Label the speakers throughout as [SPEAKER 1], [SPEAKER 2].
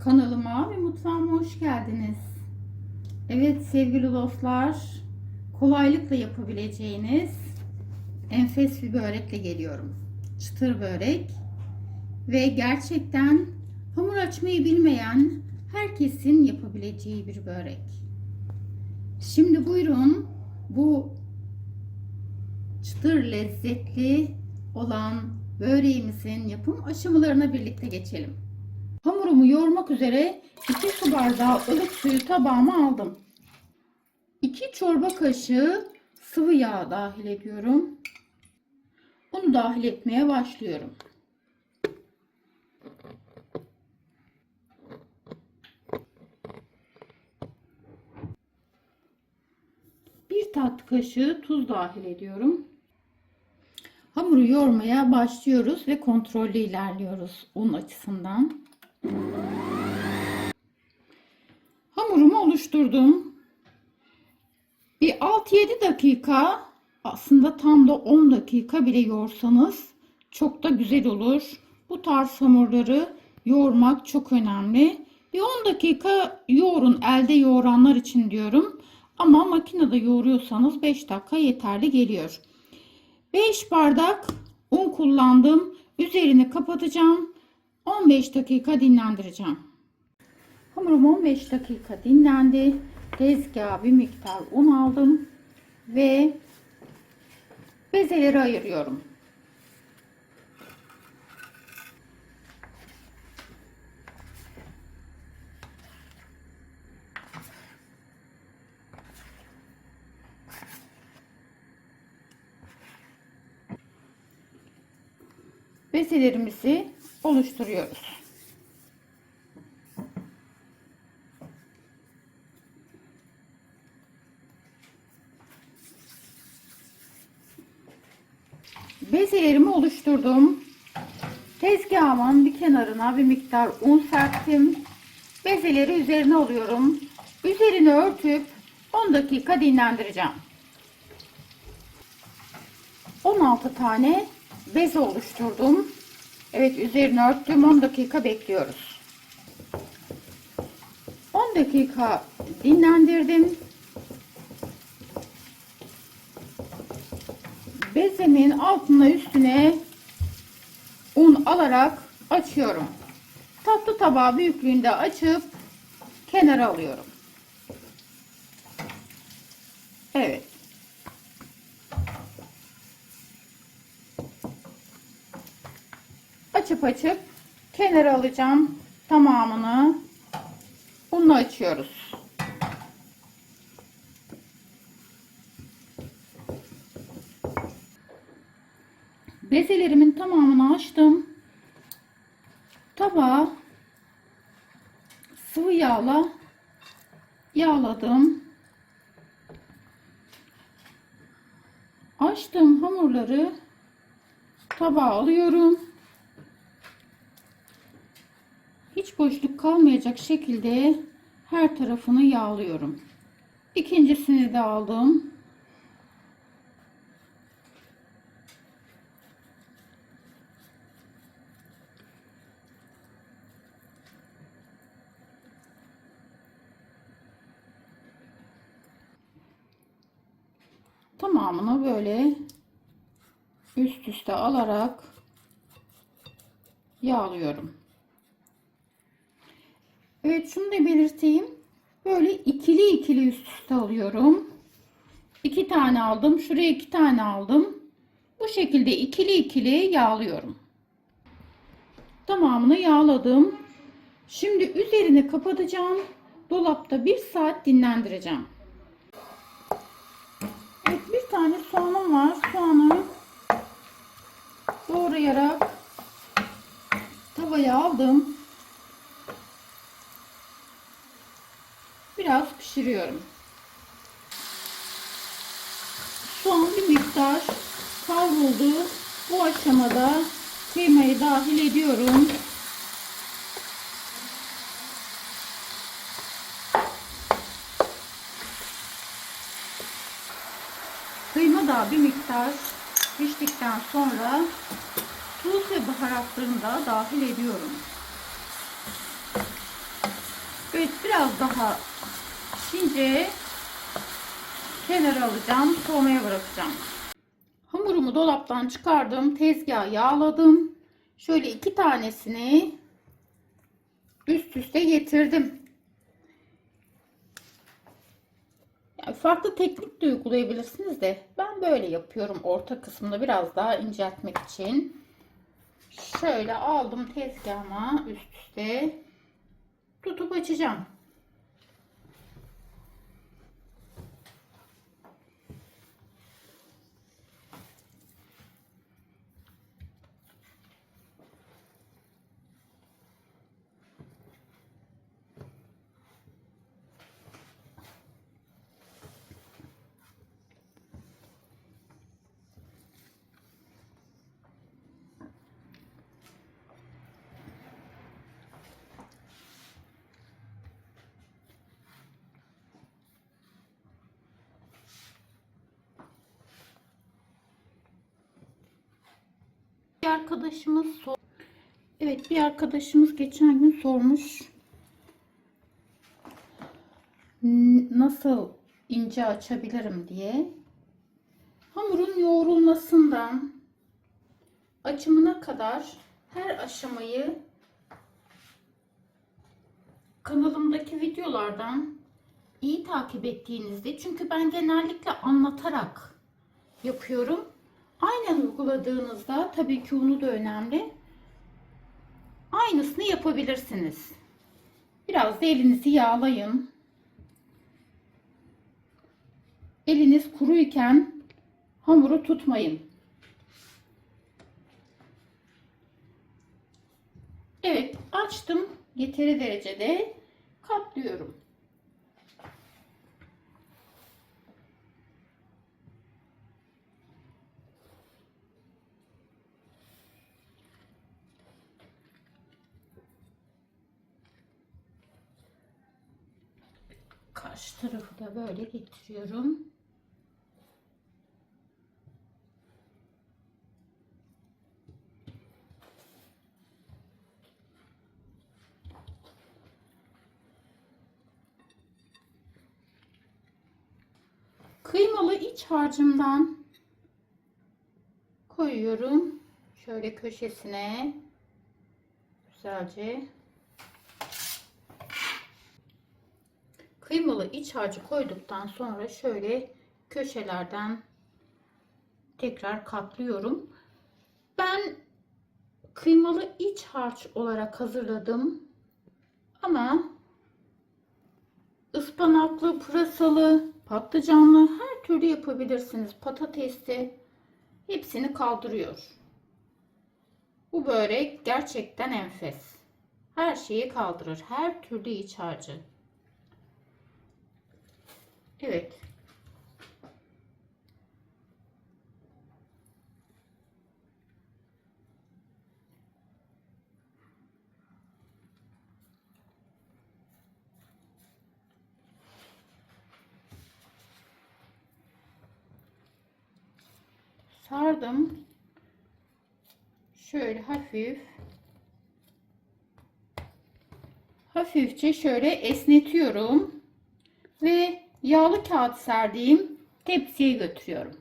[SPEAKER 1] Kanalıma ve mutfağıma hoş geldiniz. Evet sevgili dostlar, kolaylıkla yapabileceğiniz enfes bir börekle geliyorum. Çıtır börek ve gerçekten hamur açmayı bilmeyen herkesin yapabileceği bir börek. Şimdi buyurun bu çıtır lezzetli olan böreğimizin yapım aşamalarına birlikte geçelim. Hamurumu yoğurmak üzere 2 su bardağı ılık suyu tabağıma aldım. 2 çorba kaşığı sıvı yağ dahil ediyorum. Bunu dahil etmeye başlıyorum. Bir tatlı kaşığı tuz dahil ediyorum. Hamuru yoğurmaya başlıyoruz ve kontrollü ilerliyoruz un açısından. Hamurumu oluşturdum. Bir 6-7 dakika aslında tam da 10 dakika bile yoğursanız çok da güzel olur. Bu tarz hamurları yoğurmak çok önemli. Bir 10 dakika yoğurun elde yoğuranlar için diyorum. Ama makinede yoğuruyorsanız 5 dakika yeterli geliyor. 5 bardak un kullandım. Üzerini kapatacağım. 15 dakika dinlendireceğim. Hamurum 15 dakika dinlendi. Tezgaha bir miktar un aldım ve bezeleri ayırıyorum. bezelerimizi oluşturuyoruz. Bezelerimi oluşturdum. Tezgahımın bir kenarına bir miktar un serptim. Bezeleri üzerine alıyorum. Üzerini örtüp 10 dakika dinlendireceğim. 16 tane bez oluşturdum. Evet üzerine örttüm 10 dakika bekliyoruz. 10 dakika dinlendirdim. Bezemin altına üstüne un alarak açıyorum. Tatlı tabağı büyüklüğünde açıp kenara alıyorum. Evet. Açıp açıp kenara alacağım tamamını unla açıyoruz. Bezelerimin tamamını açtım. Tabağı sıvı yağla yağladım. Açtığım hamurları tabağa alıyorum. Boşluk kalmayacak şekilde her tarafını yağlıyorum. İkincisini de aldım. Tamamını böyle üst üste alarak yağlıyorum. Evet şunu da belirteyim. Böyle ikili ikili üst üste alıyorum. İki tane aldım. Şuraya iki tane aldım. Bu şekilde ikili ikili yağlıyorum. Tamamını yağladım. Şimdi üzerini kapatacağım. Dolapta bir saat dinlendireceğim. Evet bir tane soğanım var. Soğanı doğrayarak tavaya aldım. biraz pişiriyorum. Son bir miktar kavruldu. Bu aşamada kıymayı dahil ediyorum. Kıyma da bir miktar piştikten sonra tuz ve baharatlarını da dahil ediyorum. Evet biraz daha pişince kenara alacağım. Soğumaya bırakacağım. Hamurumu dolaptan çıkardım. Tezgaha yağladım. Şöyle iki tanesini üst üste getirdim. Yani farklı teknik de uygulayabilirsiniz de ben böyle yapıyorum orta kısmını biraz daha inceltmek için. Şöyle aldım tezgahıma üst üste tutup açacağım. Arkadaşımız sor Evet bir arkadaşımız geçen gün sormuş. Nasıl ince açabilirim diye. Hamurun yoğrulmasından açımına kadar her aşamayı kanalımdaki videolardan iyi takip ettiğinizde çünkü ben genellikle anlatarak yapıyorum. Aynen uyguladığınızda tabii ki unu da önemli. Aynısını yapabilirsiniz. Biraz da elinizi yağlayın. Eliniz kuruyken hamuru tutmayın. Evet, açtım. Yeteri derecede katlıyorum. Karşı tarafı da böyle getiriyorum. Kıymalı iç harcımdan koyuyorum. Şöyle köşesine güzelce Kıymalı iç harcı koyduktan sonra şöyle köşelerden tekrar katlıyorum. Ben kıymalı iç harç olarak hazırladım. Ama ıspanaklı, pırasalı, patlıcanlı her türlü yapabilirsiniz. Patatesli hepsini kaldırıyor. Bu börek gerçekten enfes. Her şeyi kaldırır. Her türlü iç harcı. Evet. Sardım. Şöyle hafif hafifçe şöyle esnetiyorum ve yağlı kağıt serdiğim tepsiye götürüyorum.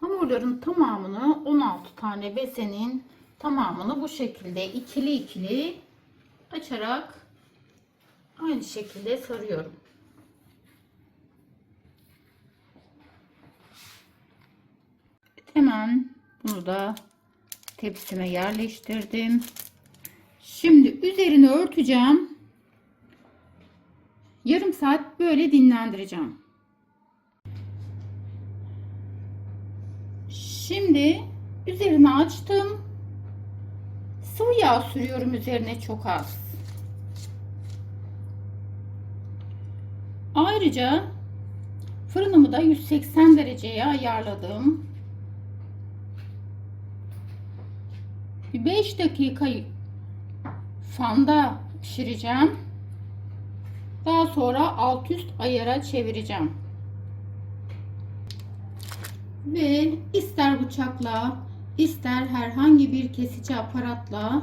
[SPEAKER 1] Hamurların tamamını 16 tane bezenin tamamını bu şekilde ikili ikili açarak aynı şekilde sarıyorum. Hemen bunu da tepsime yerleştirdim. Şimdi üzerini örteceğim. Yarım saat böyle dinlendireceğim. Şimdi üzerini açtım. Sıvı yağ sürüyorum üzerine çok az. Ayrıca fırınımı da 180 dereceye ayarladım. Bir 5 dakika fanda pişireceğim. Daha sonra alt üst ayara çevireceğim. Ve ister bıçakla ister herhangi bir kesici aparatla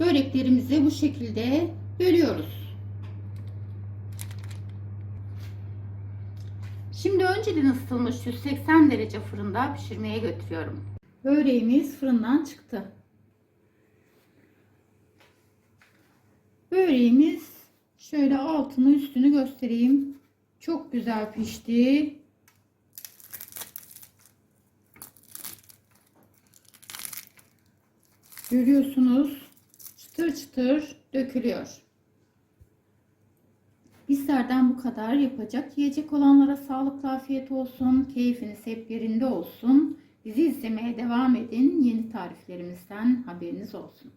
[SPEAKER 1] böreklerimizi bu şekilde bölüyoruz. Şimdi önceden ısıtılmış 180 derece fırında pişirmeye götürüyorum. Böreğimiz fırından çıktı. Böreğimiz şöyle altını üstünü göstereyim. Çok güzel pişti. Görüyorsunuz çıtır çıtır dökülüyor. Bizlerden bu kadar yapacak. Yiyecek olanlara sağlıklı afiyet olsun. Keyfiniz hep yerinde olsun. Bizi izlemeye devam edin. Yeni tariflerimizden haberiniz olsun.